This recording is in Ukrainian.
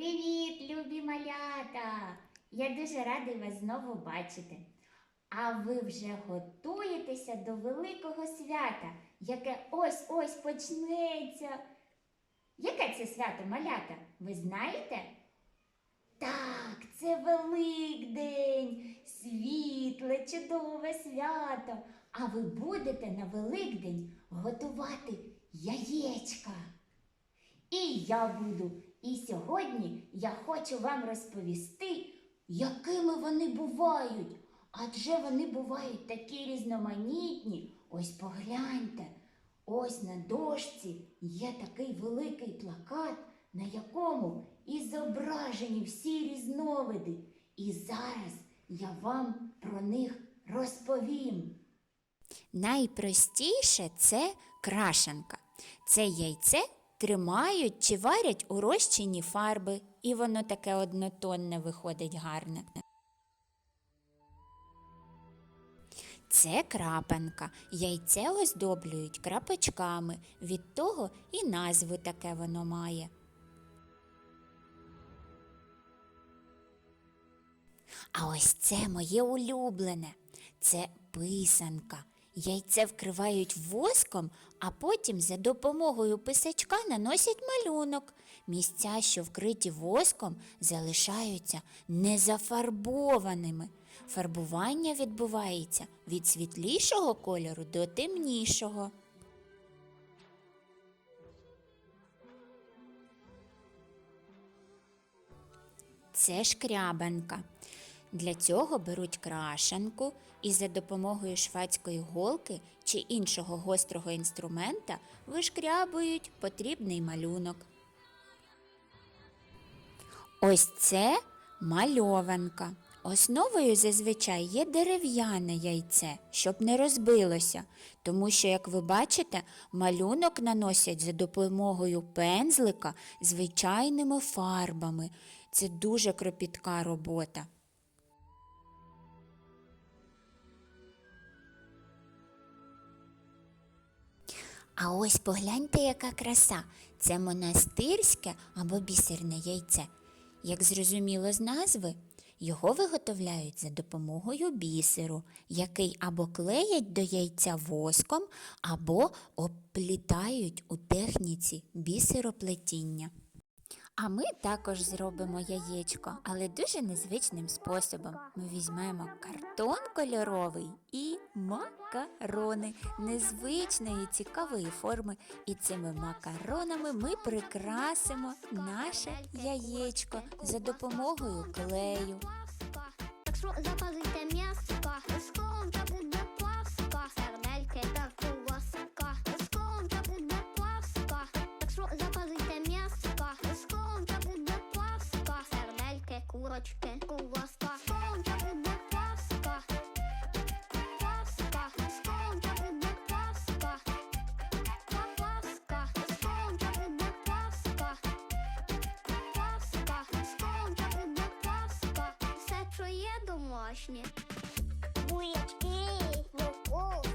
Привіт, любі малята! Я дуже радий вас знову бачити. А ви вже готуєтеся до великого свята, яке ось-ось почнеться. Яке це свято, малята? Ви знаєте? Так, це Великдень, світле, чудове свято. А ви будете на Великдень готувати яєчка. І я буду. І сьогодні я хочу вам розповісти, якими вони бувають. Адже вони бувають такі різноманітні. Ось погляньте. Ось на дошці є такий великий плакат, на якому і зображені всі різновиди. І зараз я вам про них розповім. Найпростіше це крашенка. Це яйце тримають чи варять у розчині фарби, і воно таке однотонне виходить гарне. Це крапанка. Яйце оздоблюють крапочками. Від того і назву таке воно має. А ось це моє улюблене. Це писанка. Яйце вкривають воском, а потім за допомогою писачка наносять малюнок. Місця, що вкриті воском, залишаються незафарбованими. Фарбування відбувається від світлішого кольору до темнішого. Це шкрябанка. Для цього беруть крашанку і за допомогою швадської голки чи іншого гострого інструмента вишкрябують потрібний малюнок. Ось це мальованка. Основою зазвичай є дерев'яне яйце, щоб не розбилося, тому що, як ви бачите, малюнок наносять за допомогою пензлика звичайними фарбами. Це дуже кропітка робота. А ось погляньте, яка краса. Це монастирське або бісерне яйце. Як зрозуміло з назви, його виготовляють за допомогою бісеру, який або клеять до яйця воском, або оплітають у техніці бісероплетіння. А ми також зробимо яєчко, але дуже незвичним способом. Ми візьмемо картон кольоровий і макарони незвичної цікавої форми. І цими макаронами ми прикрасимо наше яєчко за допомогою клею. домашні. Бурячки, морковь,